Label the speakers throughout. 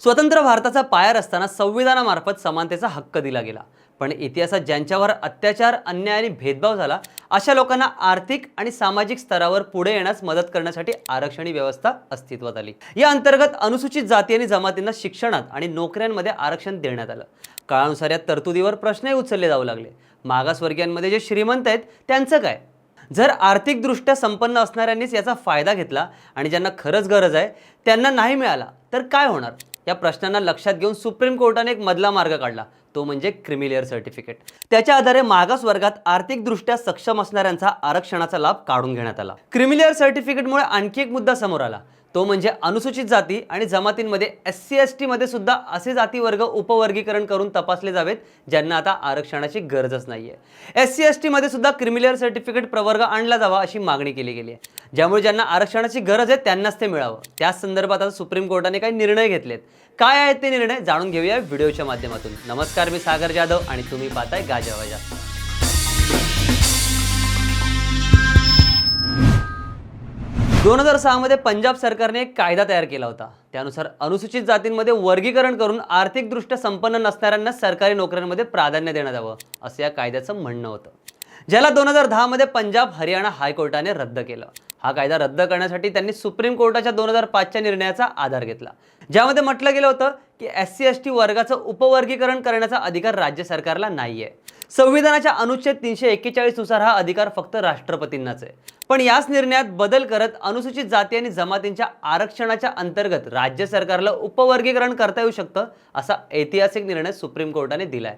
Speaker 1: स्वतंत्र भारताचा पाया असताना संविधानामार्फत समानतेचा हक्क दिला गेला. पण इतिहासात ज्यांच्यावर अत्याचार अन्याय आणि भेदभाव झाला अशा लोकांना आर्थिक आणि सामाजिक स्तरावर पुढे येण्यास मदत करण्यासाठी आरक्षणी व्यवस्था अस्तित्वात आली. या अंतर्गत अनुसूचित जाती आणि जमातींना शिक्षणात आणि नोकऱ्यांमध्ये आरक्षण देण्यात आलं. काळानुसार या तरतुदीवर प्रश्नही उचलले जाऊ लागले. मागासवर्गीयांमध्ये जे श्रीमंत आहेत त्यांचं काय? जर आर्थिकदृष्ट्या संपन्न असणाऱ्यांनीच याचा फायदा घेतला आणि ज्यांना खरंच गरज आहे त्यांना नाही मिळाला तर काय होणार? या प्रश्नांना लक्षात घेऊन सुप्रीम कोर्टाने एक मधला मार्ग काढला. तो म्हणजे क्रिमिलेअर सर्टिफिकेट. त्याच्या आधारे मागास वर्गात आर्थिकदृष्ट्या सक्षम असणाऱ्यांचा आरक्षणाचा लाभ काढून घेण्यात आला. क्रिमिलेअर सर्टिफिकेटमुळे आणखी एक मुद्दा समोर आला. तो म्हणजे अनुसूचित जाती आणि जमातींमध्ये एस सी एस टीमध्ये सुद्धा असे जातीवर्ग उपवर्गीकरण करून तपासले जावेत ज्यांना आता आरक्षणाची गरजच नाहीये. एस सी एस टीमध्ये सुद्धा क्रिमिलेअर सर्टिफिकेट प्रवर्ग आणला जावा अशी मागणी केली गेली आहे ज्यामुळे ज्यांना आरक्षणाची गरज आहे त्यांनाच ते मिळावं. त्याच संदर्भात आता सुप्रीम कोर्टाने काही निर्णय घेतलेत. काय आहेत ते निर्णय जाणून घेऊया व्हिडिओच्या माध्यमातून. नमस्कार मी सागर जाधव आणि तुम्ही पाहताय गाजावाजा दोन हजार सहामध्ये पंजाब सरकारने एक कायदा तयार केला होता. त्यानुसार अनुसूचित जातींमध्ये वर्गीकरण करून आर्थिकदृष्ट्या संपन्न नसणाऱ्यांना सरकारी नोकऱ्यांमध्ये प्राधान्य देण्यात यावं असं या कायद्याचं म्हणणं होतं. ज्याला दोन हजार दहामध्ये पंजाब हरियाणा हायकोर्टाने रद्द केलं. हा कायदा रद्द करण्यासाठी त्यांनी सुप्रीम कोर्टाच्या दोन हजार पाचच्या निर्णयाचा आधार घेतला. ज्यामध्ये म्हटलं गेलं होतं की एस सी एस टी वर्गाचं उपवर्गीकरण करण्याचा अधिकार राज्य सरकारला नाहीये. संविधानाच्या अनुच्छेद तीनशे एक्केचाळीसनुसार हा अधिकार फक्त राष्ट्रपतींनाच आहे. पण याच निर्णयात बदल करत अनुसूचित जाती आणि जमातींच्या आरक्षणाच्या अंतर्गत राज्य सरकारला उपवर्गीकरण करता येऊ शकतं असा ऐतिहासिक निर्णय सुप्रीम कोर्टाने दिलाय.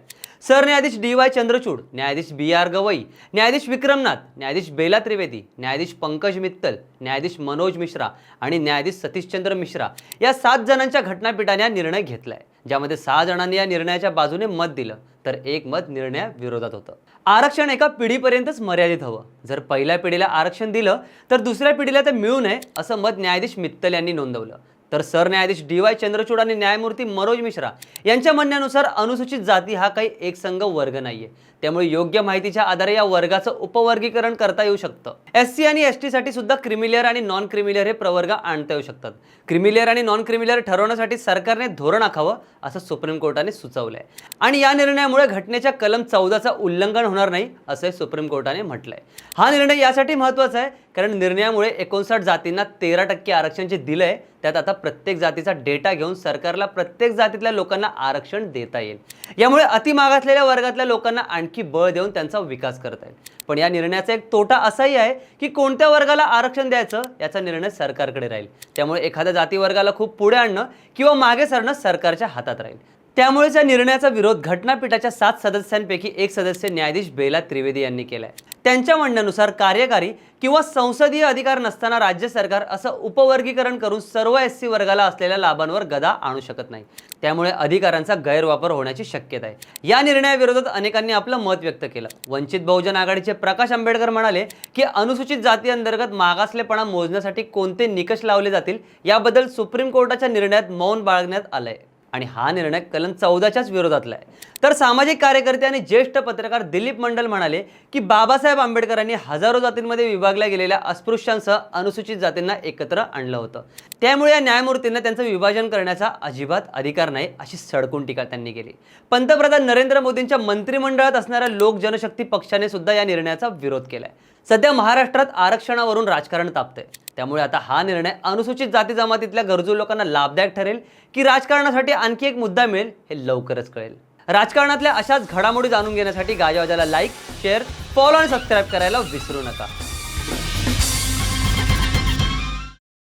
Speaker 1: सरन्यायाधीश डी वाय चंद्रचूड न्यायाधीश बी आर गवई न्यायाधीश विक्रमनाथ न्यायाधीश बेला त्रिवेदी न्यायाधीश पंकज मित्र मित्तल न्यायाधीश मनोज मिश्रा आणि न्यायाधीश सतीशचंद्र मिश्रा या सात जणांच्या घटनापीठाने हा निर्णय घेतलाय ज्यामध्ये सहा जणांनी या निर्णयाच्या बाजूने मत दिलं. तर एक मत निर्णया विरोधात होतं. आरक्षण एका पिढीपर्यंतच मर्यादित हवं. जर पहिल्या पिढीला आरक्षण दिलं तर दुसऱ्या पिढीला ते मिळू नये असं मत न्यायाधीश मित्तल यांनी नोंदवलं. तर सरन्यायाधीश डी वाय चंद्रचूड आणि न्यायमूर्ती मनोज मिश्रा यांच्या म्हणण्यानुसार अनुसूचित जाती हा काही एकसंघ वर्ग नाहीये. त्यामुळे योग्य माहितीच्या आधारे या वर्गाचं उपवर्गीकरण करता येऊ शकतं. एस सी आणि एस टीसाठी सुद्धा क्रिमिलियर आणि नॉन क्रिमिलियर हे प्रवर्ग आणता येऊ शकतात. क्रिमिलियर आणि नॉन क्रिमिलियर ठरवण्यासाठी सरकारने धोरण आखावं असं सुप्रीम कोर्टाने सुचवलंय. आणि या निर्णयामुळे घटनेच्या कलम चौदाचा उल्लंघन होणार नाही असं सुप्रीम कोर्टाने म्हटलंय. हा निर्णय यासाठी महत्त्वाचा आहे कारण निर्णयामुळे एकोणसाठ जातींना तेरा टक्के आरक्षण जे दिलंय त्यात आता प्रत्येक जातीचा डेटा घेऊन सरकारला प्रत्येक जातीतल्या लोकांना आरक्षण देता येईल. यामुळे अतिमागासलेल्या वर्गातल्या लोकांना आणखी बळ देऊन त्यांचा विकास करता येईल. पण या निर्णयाचा एक तोटा असाही आहे की कोणत्या वर्गाला आरक्षण द्यायचं याचा निर्णय सरकारकडे राहील. त्यामुळे एखाद्या जाती वर्गाला खूप पुढे आणणं किंवा मागे सरणं सरकारच्या हातात राहील. त्यामुळेच या निर्णयाचा विरोध घटनापीठाच्या सात सदस्यांपैकी एक सदस्य न्यायाधीश बेला त्रिवेदी यांनी केलाय. त्यांच्या म्हणण्यानुसार कार्यकारी किंवा संसदीय अधिकार नसताना राज्य सरकार असं उपवर्गीकरण करून सर्व एस सी वर्गाला असलेल्या लाभांवर गदा आणू शकत नाही. त्यामुळे अधिकारांचा गैरवापर होण्याची शक्यता आहे. या निर्णयाविरोधात अनेकांनी आपलं मत व्यक्त केलं. वंचित बहुजन आघाडीचे प्रकाश आंबेडकर म्हणाले की अनुसूचित जाती अंतर्गत मागासलेपणा मोजण्यासाठी कोणते निकष लावले जातील याबद्दल सुप्रीम कोर्टाच्या निर्णयात मौन बाळगण्यात आलंय. आणि हा निर्णय कलम चौदाच्याच विरोधातला आहे. तर सामाजिक कार्यकर्ते आणि ज्येष्ठ पत्रकार दिलीप मंडल म्हणाले की बाबासाहेब आंबेडकरांनी हजारो जातींमध्ये विभागल्या गेलेल्या अस्पृश्यांसह अनुसूचित जातींना एकत्र आणलं होतं. त्यामुळे या न्यायमूर्तींना त्यांचं विभाजन करण्याचा अजिबात अधिकार नाही अशी सडकून टीका त्यांनी केली. पंतप्रधान नरेंद्र मोदींच्या मंत्रिमंडळात असणाऱ्या लोक जनशक्ती पक्षाने सुद्धा या निर्णयाचा विरोध केलाय. सध्या महाराष्ट्रात आरक्षणावरून राजकारण तापतंय. त्यामुळे आता हा निर्णय अनुसूचित जाती जमातीतल्या गरजू लोकांना लाभदायक ठरेल की राजकारणासाठी आणखी एक मुद्दा मिळेल हे लवकरच कळेल. राजकारणातल्या अशाच घडामोडी जाणून घेण्यासाठी गाजावाजाला लाईक शेअर फॉलो आणि सबस्क्राईब करायला विसरू नका.